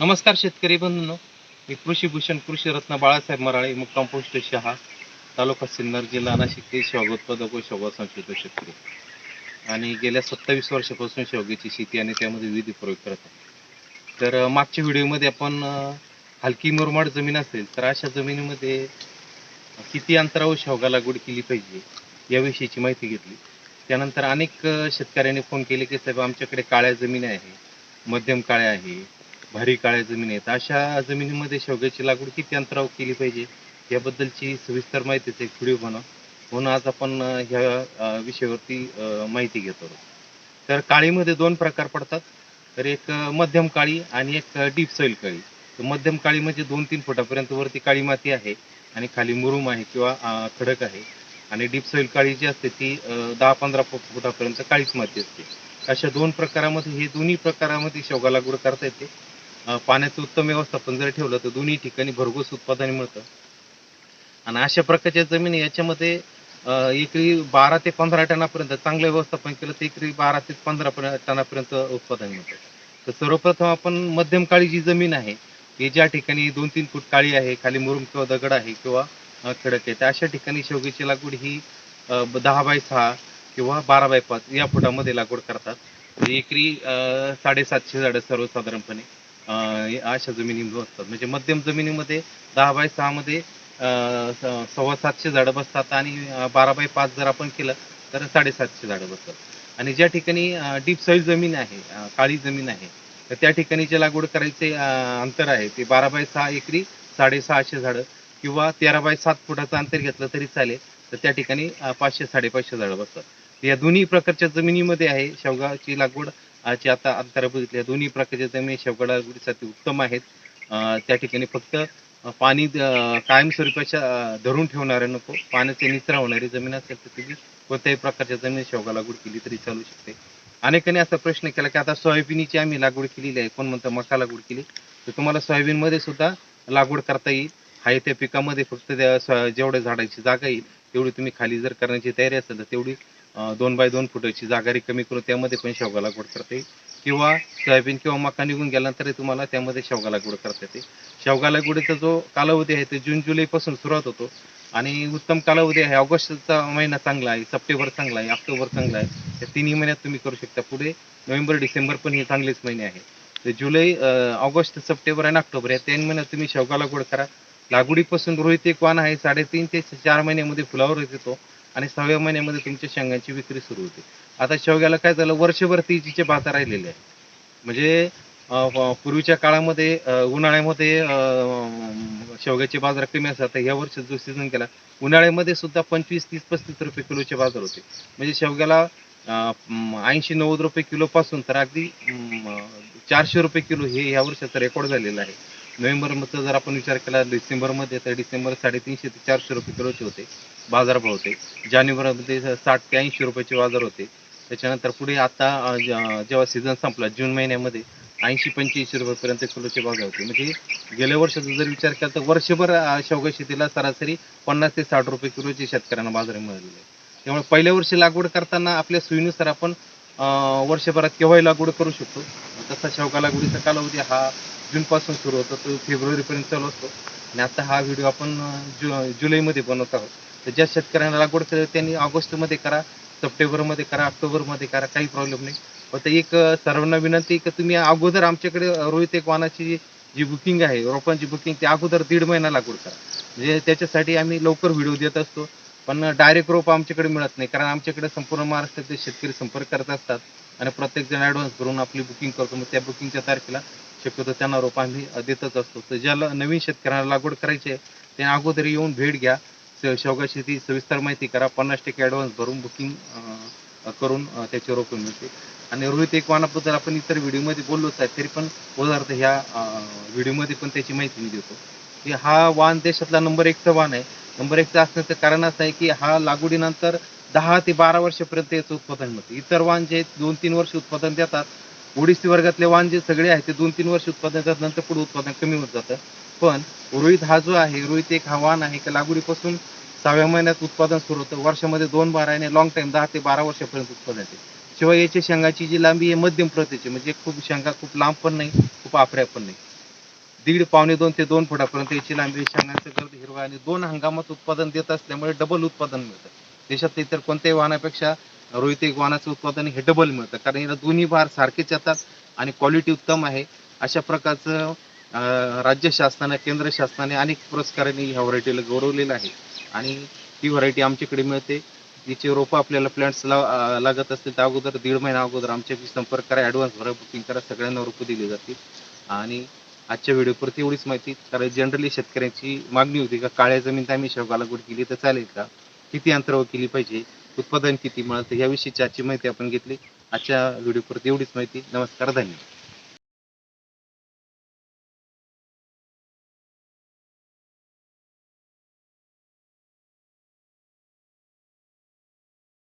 नमस्कार शेतकरी बंधूंनो. मी कृषीभूषण कृषी रत्न बाळासाहेब मराळे मुक्काम पोस्ट शहा तालुका सिन्नर जिल्हा नाशिक शेवगा उत्पादक व शेवगा संशोधक शेतकरी. आणि गेल्या सत्तावीस वर्षापासून शेवग्याची शेती आणि त्यामध्ये विविध प्रयोग करत आहे. तर मागच्या व्हिडिओमध्ये आपण हलकी मुरमाड जमीन असेल तर अशा जमिनीमध्ये किती अंतरावर शेवगा लागवड केली पाहिजे याविषयीची माहिती घेतली. त्यानंतर अनेक शेतकऱ्यांनी फोन केले की साहेब आमच्याकडे काळ्या जमीन आहे मध्यम काळ्या आहे भारी काळ्या जमीन आहेत. अशा जमिनीमध्ये शेवग्याची लागवड किती अंतरावर केली पाहिजे? याबद्दलची सविस्तर माहितीचा एक व्हिडिओ बनव म्हणून. आज आपण ह्या विषयावरती माहिती घेतो तर काळीमध्ये दोन प्रकार पडतात. तर एक मध्यम काळी आणि एक डीप सॉईल काळी. तर मध्यम काळी म्हणजे दोन तीन फुटापर्यंत वरती काळी माती आहे आणि खाली मुरुम आहे किंवा खडक आहे. आणि डीप सॉईल काळी जी असते ती दहा पंधरा फुटापर्यंत काळीच माती असते. अशा दोन प्रकारामध्ये हे दोन्ही प्रकारामध्ये शेवगा लागवड करता येते. पाण्याचं उत्तम व्यवस्थापन जर ठेवलं तर दोन्ही ठिकाणी भरघोस उत्पादन मिळतं. आणि अशा प्रकारच्या जमिनी याच्यामध्ये अं, एकरी बारा ते पंधरा टनापर्यंत चांगलं व्यवस्थापन केलं तर एकरी बारा ते पंधरा टनापर्यंत उत्पादन मिळतं. तर सर्वप्रथम आपण मध्यम काळी जी जमीन आहे की ज्या ठिकाणी दोन तीन फूट काळी आहे खाली मुरुम किंवा दगड आहे किंवा खडक आहे तर अशा ठिकाणी शेवग्याची लागवड ही दहा बाय सहा किंवा बारा बाय पाच या फुटामध्ये लागवड करतात. एकरी अं, साडेसातशे झाडं सर्वसाधारणपणे. अशा जमिनीमध्ये असतात म्हणजे मध्यम जमिनीमध्ये दहा बाय सहामध्ये सव्वा सातशे झाडं बसतात आणि बारा बाय पाच जर आपण केलं तर साडेसातशे झाडं बसतात. आणि ज्या ठिकाणी डीप सॉईल जमीन आहे काळी जमीन आहे तर त्या ठिकाणी जे लागवड करायचे अंतर आहे ते बारा बाय सहा एकरी साडेसहाशे झाडं किंवा तेरा बाय सात फुटाचं अंतर घेतलं तरी चालेल तर त्या ठिकाणी पाचशे साडेपाचशे झाडं बसतात. या दोन्ही प्रकारच्या जमिनीमध्ये आहे शेवगाची लागवड आजची आता अंतरा बघितली दोन्ही प्रकारच्या जमिनी शेवगा लागवडीसाठी उत्तम आहेत. त्या ठिकाणी फक्त पाणी कायम कायमस्वरूपाच्या धरून ठेवणारे नको पाण्याचे निचरा होणारी जमीन असेल तर तुम्ही कोणत्याही प्रकारच्या जमीन शेवगा लागवड केली तरी चालू शकते. अनेकांनी असा प्रश्न केला की आता सोयाबीनची आम्ही लागवड केलेली आहे कोण म्हणतं मका लागवड केली? तर तुम्हाला सोयाबीनमध्ये सुद्धा लागवड करता येईल. हाय त्या पिकामध्ये फक्त जेवढ्या झाडाची जागा येईल तेवढी तुम्ही खाली जर करण्याची तयारी असेल तर तेवढी दोन बाय दोन फुटाची जागारी कमी करून त्यामध्ये पण शेवगा लागवड करता येईल. किंवा सोयाबीन किंवा मका निघून गेल्यानंतर तुम्हाला त्यामध्ये शेवगा लागवड करता येते. शेवगा लागवडीचा जो कालावधी आहे ते जून जुलैपासून सुरुवात होतो. आणि उत्तम कालावधी आहे ऑगस्टचा महिना चांगला आहे सप्टेंबर चांगला आहे ऑक्टोबर चांगला आहे. या तिन्ही महिन्यात तुम्ही करू शकता. पुढे नोव्हेंबर डिसेंबर पण हे चांगलेच महिने आहेत तर जुलै ऑगस्ट सप्टेंबर आणि ऑक्टोबर या तीन महिन्यात तुम्ही शेवगा लागवड करा. लागवडीपासून रोहित एक वाण आहे. साडेतीन ते चार महिन्यामध्ये फुलावर येतो आणि सहाव्या महिन्यामध्ये तुमच्या शेंगांची विक्री सुरू होते. आता शेवग्याला काय झालं? वर्षभर तेजीचे बाजार राहिलेले आहे म्हणजे पूर्वीच्या काळामध्ये उन्हाळ्यामध्ये अं, शेवग्याचे बाजार कमी असतात या वर्षी जो सीझन केला उन्हाळ्यामध्ये सुद्धा पंचवीस तीस पस्तीस रुपये किलोचे बाजार होते. म्हणजे शेवग्याला ऐंशी नव्वद रुपये किलो पासून तर अगदी चारशे रुपये किलो हे या वर्षाचा रेकॉर्ड झालेला आहे. नोव्हेंबरमध्ये जर आपण विचार केला डिसेंबरमध्ये तर डिसेंबर साडेतीनशे ते चारशे रुपये किलोचे होते बाजारभाव होते. जानेवारीमध्ये साठ ते ऐंशी रुपयाचे बाजार होते. त्याच्यानंतर पुढे आता जेव्हा सीझन संपला जून महिन्यामध्ये ऐंशी पंच्याऐंशी रुपयापर्यंत किलोचे बाजार होते. म्हणजे गेल्या वर्षाचा जर विचार केला तर वर्षभर शेवगा शेतीला सरासरी पन्नास ते साठ रुपये किलोचे शेतकऱ्यांना बाजार मिळालेले आहे त्यामुळे पहिल्या वर्षी लागवड करताना आपल्या सोयीनुसार आपण वर्षभरात केव्हाही लागवड करू शकतो. तसा शेवगा लागवडीचा कालावधी हा जूनपासून सुरू होतो तो फेब्रुवारीपर्यंत चालू असतो. आणि आता हा व्हिडिओ आपण जु जुलैमध्ये बनवत आहोत. तर ज्या शेतकऱ्यांना लागवड केली त्यांनी ऑगस्टमध्ये करा सप्टेंबरमध्ये करा ऑक्टोबरमध्ये करा काही प्रॉब्लेम नाही. फक्त एक सर्वांना विनंती की तुम्ही अगोदर आमच्याकडे रोहित एक वाहनाची जी बुकिंग आहे रोपांची बुकिंग ती अगोदर दीड महिना लागवड करा. म्हणजे त्याच्यासाठी आम्ही लवकर व्हिडिओ देत असतो. पण डायरेक्ट रोप आमच्याकडे मिळत नाही कारण आमच्याकडे संपूर्ण महाराष्ट्रातले शेतकरी संपर्क करत असतात. आणि प्रत्येकजण ॲडव्हान्स भरून आपली बुकिंग करतो. मग त्या बुकिंगच्या तारखेला शक्यतो त्यांना रोप आम्ही देतच असतो. तर ज्याला नवीन शेतकऱ्यांना लागवड करायची आहे त्यांनी अगोदर येऊन भेट घ्या. शेवगा शेती सविस्तर माहिती करा. पन्नास टक्के ॲडव्हान्स भरून बुकिंग करून त्याचे रोपं मिळते आणि रोहित एक वानाबद्दल आपण इतर व्हिडिओमध्ये बोललोच आहे तरी पण उदाहरणार्थ ह्या व्हिडिओमध्ये पण त्याची माहिती मी देतो. की हा वाहन देशातला नंबर एकचा वाहन आहे. नंबर एकचा असण्याचं कारण असं आहे की हा लागवडीनंतर दहा ते बारा वर्षापर्यंत याचं उत्पादन मिळतं. इतर वाहन जे दोन तीन वर्ष उत्पादन देतात. ओडिसी वर्गातले वाण जे सगळे आहेत ते दोन तीन वर्ष उत्पादन येतात नंतर पुढे उत्पादन कमी होत जातं. पण रोहित हा जो आहे रोहित एक हा वाहन आहे की लागवडीपासून सहाव्या महिन्यात उत्पादन सुरू होतं. वर्षामध्ये दोन बारा आणि लॉंग टाईम दहा ते बारा वर्षापर्यंत उत्पादन येते शिवाय याच्या शेंगाची जी लांबी आहे मध्यम प्रतीची म्हणजे खूप शेंगा खूप लांब पण नाही खूप आफऱ्या पण नाही. दीड पावणे दोन ते दोन फुटापर्यंत याची लांबी शेंगाचं गर्द हिरवा आणि दोन हंगामात उत्पादन देत असल्यामुळे डबल उत्पादन मिळतं. देशात इतर कोणत्याही वाहनापेक्षा रोहित वाहनाचं उत्पादन हे डबल मिळतं. कारण याला दोन्ही भार सारखेच येतात आणि क्वालिटी उत्तम आहे. अशा प्रकारचं राज्य शासनाने केंद्र शासनाने अनेक पुरस्कारांनी ह्या व्हरायटीला गौरवलेलं आहे. आणि ती व्हरायटी आमच्याकडे मिळते. तिचे रोपं आपल्याला प्लॅन्ट्स लागत असतील तर अगोदर दीड महिना अगोदर आमच्याशी संपर्क करा. ॲडव्हान्स भरा बुकिंग करा. सगळ्यांना रोपं दिली जातील. आणि आजच्या व्हिडिओपुरती एवढीच माहिती. कारण जनरली शेतकऱ्यांची मागणी होती का काळ्या जमीन आम्ही शेवगा लागवड केली तर चालेल का? किती अंतरावर केली पाहिजे? उत्पादन किती मिळतं याविषयीची आजची माहिती आपण घेतली आजच्या व्हिडिओपुरती एवढीच माहिती. नमस्कार धन्यवाद.